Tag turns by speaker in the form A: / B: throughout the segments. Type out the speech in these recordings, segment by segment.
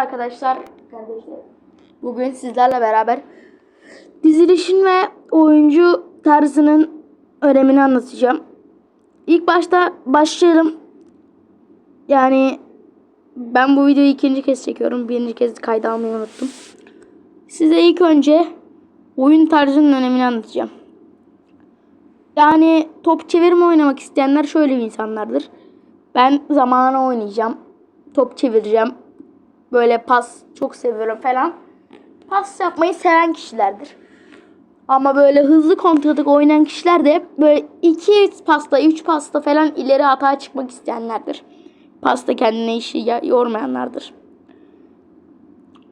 A: arkadaşlar. Kardeşler. Bugün sizlerle beraber dizilişin ve oyuncu tarzının önemini anlatacağım. İlk başta başlayalım. Yani ben bu videoyu ikinci kez çekiyorum. Birinci kez kayda almayı unuttum. Size ilk önce oyun tarzının önemini anlatacağım. Yani top çevirme oynamak isteyenler şöyle bir insanlardır. Ben zamanı oynayacağım. Top çevireceğim. Böyle pas çok seviyorum falan. Pas yapmayı seven kişilerdir. Ama böyle hızlı kontratak oynayan kişiler de böyle iki pasta, üç pasta falan ileri hata çıkmak isteyenlerdir. Pasta kendine işi ya- yormayanlardır.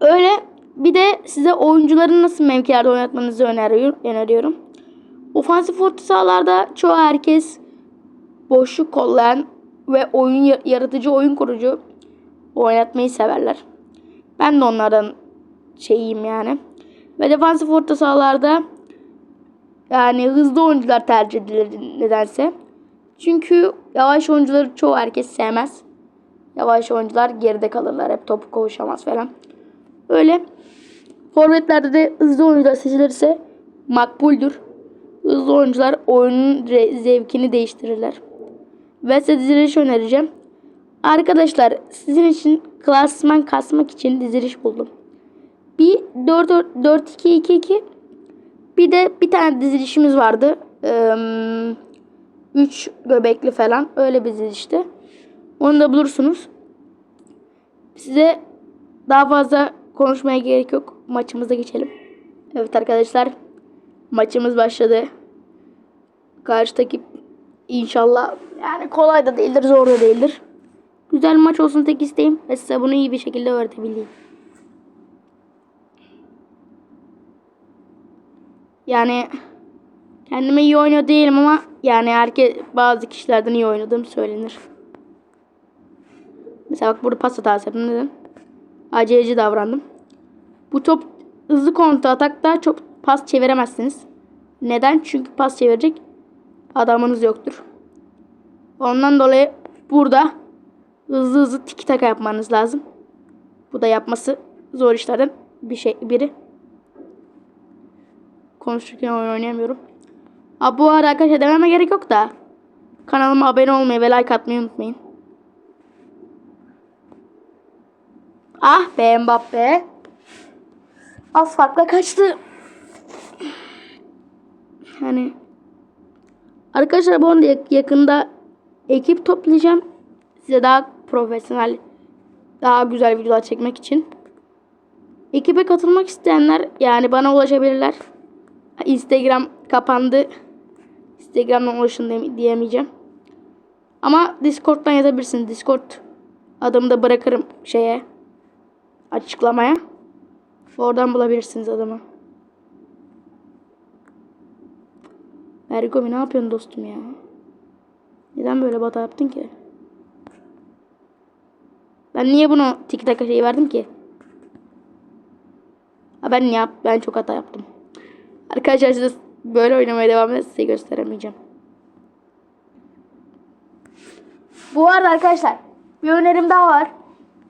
A: Öyle bir de size oyuncuların nasıl mevkilerde oynatmanızı öneriyorum. Ofansif orta sahalarda çoğu herkes boşluk kollayan ve oyun ya- yaratıcı oyun kurucu oynatmayı severler. Ben de onlardan şeyiyim yani. Ve defansif orta sahalarda yani hızlı oyuncular tercih edilir nedense. Çünkü yavaş oyuncuları çoğu herkes sevmez. Yavaş oyuncular geride kalırlar. Hep topu kovuşamaz falan. Öyle. Forvetlerde de hızlı oyuncular seçilirse makbuldür. Hızlı oyuncular oyunun zevkini değiştirirler. Ve size diziliş önereceğim. Arkadaşlar sizin için klasman kasmak için diziliş buldum. Bir 4-2-2-2 bir de bir tane dizilişimiz vardı. 3 göbekli falan öyle bir dizilişti. Onu da bulursunuz. Size daha fazla konuşmaya gerek yok. Maçımıza geçelim. Evet arkadaşlar. Maçımız başladı. Karşıdaki inşallah yani kolay da değildir, zor da değildir. Güzel maç olsun tek isteğim ve size bunu iyi bir şekilde öğretebileyim. Yani kendime iyi oynuyor değilim ama yani herkes bazı kişilerden iyi oynadığım söylenir. Mesela bak burada pas hatası yaptım. Neden? Aceleci davrandım. Bu top hızlı kontra atakta çok pas çeviremezsiniz. Neden? Çünkü pas çevirecek adamınız yoktur. Ondan dolayı burada hızlı hızlı tiki taka yapmanız lazım. Bu da yapması zor işlerden bir şey biri. Konuşurken oynayamıyorum. Ha, bu arada arkadaşlar dememe gerek yok da kanalıma abone olmayı ve like atmayı unutmayın. Ah be Mbappe. Az farkla kaçtı. Hani Arkadaşlar bu arada yak- yakında ekip toplayacağım. Size daha profesyonel, daha güzel videolar çekmek için. Ekibe katılmak isteyenler yani bana ulaşabilirler. Instagram kapandı. Instagram'dan ulaşın diyemeyeceğim. Ama Discord'dan yazabilirsiniz. Discord adımı da bırakırım şeye açıklamaya. Oradan bulabilirsiniz adımı. Ergomi ne yapıyorsun dostum ya? Neden böyle bata yaptın ki? Ben niye bunu TikTok'a şey verdim ki? Ha ben yap ben çok hata yaptım. Arkadaşlar size böyle oynamaya devam ederse size gösteremeyeceğim. Bu arada arkadaşlar bir önerim daha var.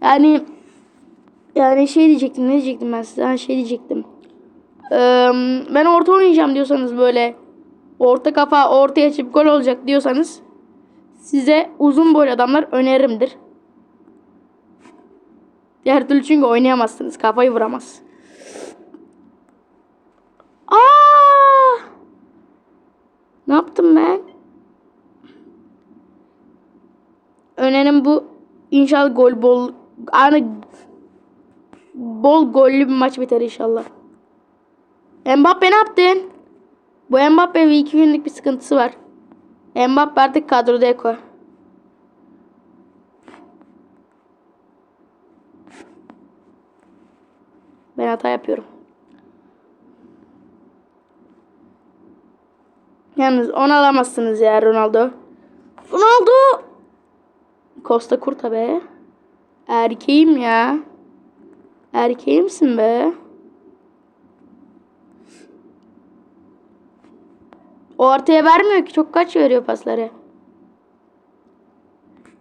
A: Yani yani şey diyecektim ne diyecektim ben size ha, şey diyecektim. Ben orta oynayacağım diyorsanız böyle orta kafa ortaya açıp gol olacak diyorsanız size uzun boylu adamlar önerimdir. Diğer türlü çünkü oynayamazsınız. Kafayı vuramaz. Aa! Ne yaptım ben? Önerim bu. İnşallah gol bol yani bol gollü bir maç biter inşallah. Mbappe ne yaptın? Bu Mbappe bir iki günlük bir sıkıntısı var. Mbappe artık kadroda eko. Ben hata yapıyorum. Yalnız onu alamazsınız ya Ronaldo. Ronaldo! Costa Curta be. Erkeğim ya. Erkeğimsin be. O ortaya vermiyor ki. Çok kaç veriyor pasları.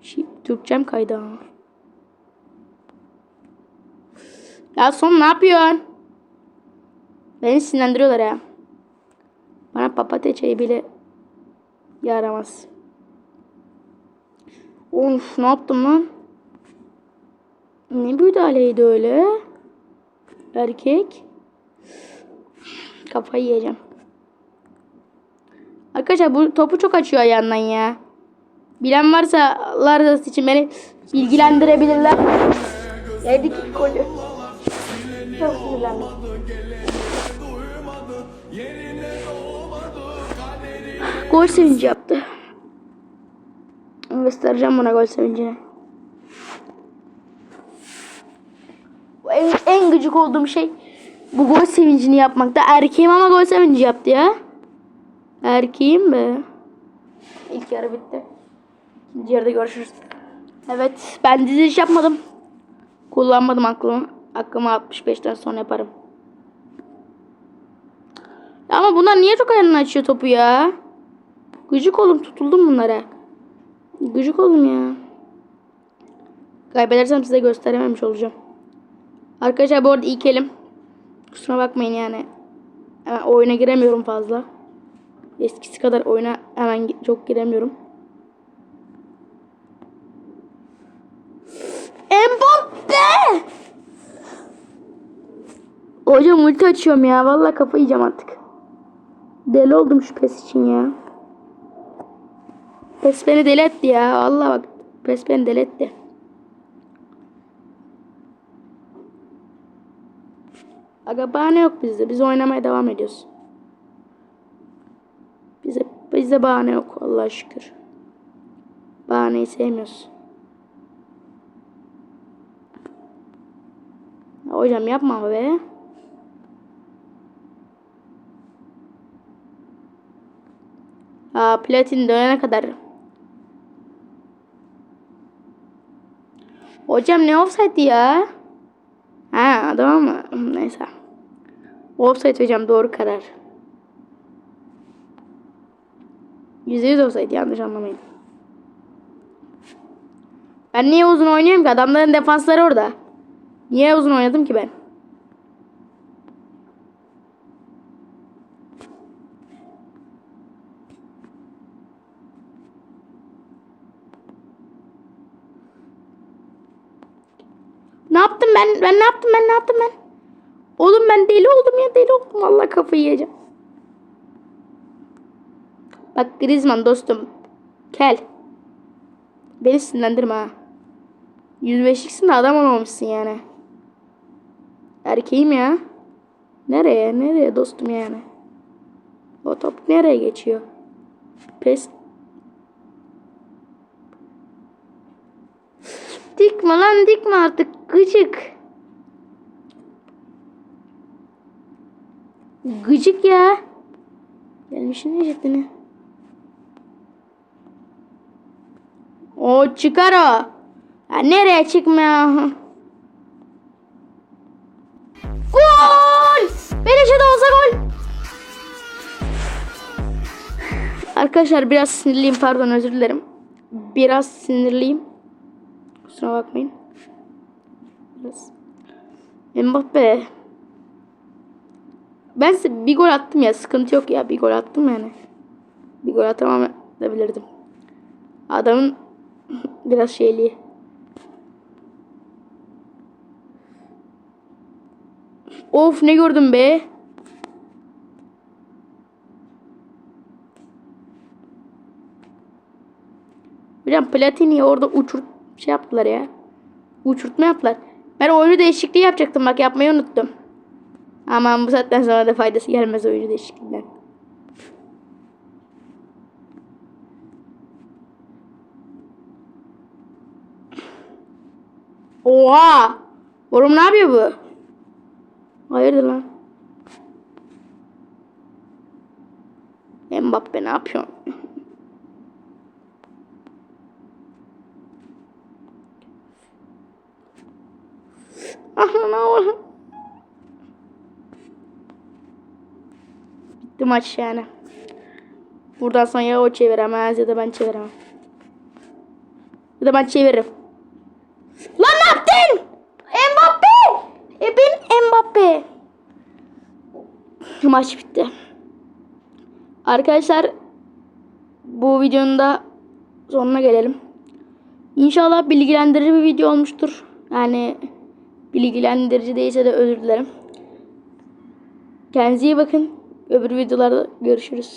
A: Şey, Türkçem kaydı ama. Ya son ne yapıyorsun? Beni sinirlendiriyorlar ya. Bana papatya çayı bile yaramaz. Of ne yaptım lan? Ne müdahaleydi öyle? Erkek. Kafayı yiyeceğim. Arkadaşlar bu topu çok açıyor ayağından ya. Bilen varsa Allah rızası için beni bilgilendirebilirler. Yedik golü. Çok sinirlendim. Gol sevinci yaptı. Göstereceğim buna gol sevincini. En, en gıcık olduğum şey bu gol sevincini yapmakta. Erkeğim ama gol sevinci yaptı ya. Erkeğim be. İlk yarı bitti. İkinci yarıda görüşürüz. Evet ben diziliş yapmadım. Kullanmadım aklımı. Aklımı 65'ten sonra yaparım. Ama bunlar niye çok ayarını açıyor topu ya? Gıcık oğlum tutuldum bunlara. Gıcık oğlum ya. Kaybedersem size gösterememiş olacağım. Arkadaşlar bu arada ilk elim. Kusura bakmayın yani. Hemen oyuna giremiyorum fazla. Eskisi kadar oyuna hemen çok giremiyorum. Mbappe! Hocam ulti açıyorum ya. Vallahi kafa yiyeceğim artık. Deli oldum şu pes için ya. Pes beni deli etti ya. Vallahi bak. Pes beni deli etti. Aga bahane yok bizde. Biz oynamaya devam ediyoruz. Bize, bizde bahane yok Allah'a şükür. Bahaneyi sevmiyoruz. Ya hocam yapma be. Aa, platin dönene kadar. Hocam ne offside ya? Ha adam mı? Neyse. Offside hocam doğru karar. Yüzde yüz offside yanlış anlamayın. Ben niye uzun oynuyorum ki? Adamların defansları orada. Niye uzun oynadım ki ben? Ne yaptım ben? Ne yaptım ben? Ne yaptım ben? Oğlum ben deli oldum ya deli oldum. Vallahi kafayı yiyeceğim. Bak Griezmann dostum. Kel. Beni sinirlendirme ha. 105'liksin de adam olmamışsın yani. Erkeğim ya. Nereye? Nereye dostum yani? O top nereye geçiyor? Pes. Dikme lan dikme artık. Gıcık. Gıcık ya. Gelmişin ne O çıkar o. Ya nereye çıkmıyor? Gol! Beleşe de olsa gol. Arkadaşlar biraz sinirliyim pardon özür dilerim. Biraz sinirliyim. Kusura bakmayın. Biraz. Mbappe. Ben size bir gol attım ya sıkıntı yok ya bir gol attım yani. Bir gol atamam da bilirdim. Adamın biraz şeyli. Of ne gördüm be. Hocam Platini orada uçurt şey yaptılar ya. Uçurtma yaptılar. Ben oyunu değişikliği yapacaktım bak yapmayı unuttum. Aman bu saatten sonra da faydası gelmez oyuncu değişikliğinden. Oha! Oğlum ne yapıyor bu? Hayırdır lan? Mbappe ne yapıyorsun? Aha, Bitti maç yani. Buradan sonra ya o çeviremez ya da ben çeviremem. Ya da ben çeviririm. Lan ne yaptın? Mbappe! E beni Maç bitti. Arkadaşlar bu videonun da sonuna gelelim. İnşallah bilgilendirici bir video olmuştur. Yani bilgilendirici değilse de özür dilerim. Kendinize iyi bakın. Öbür videolarda görüşürüz.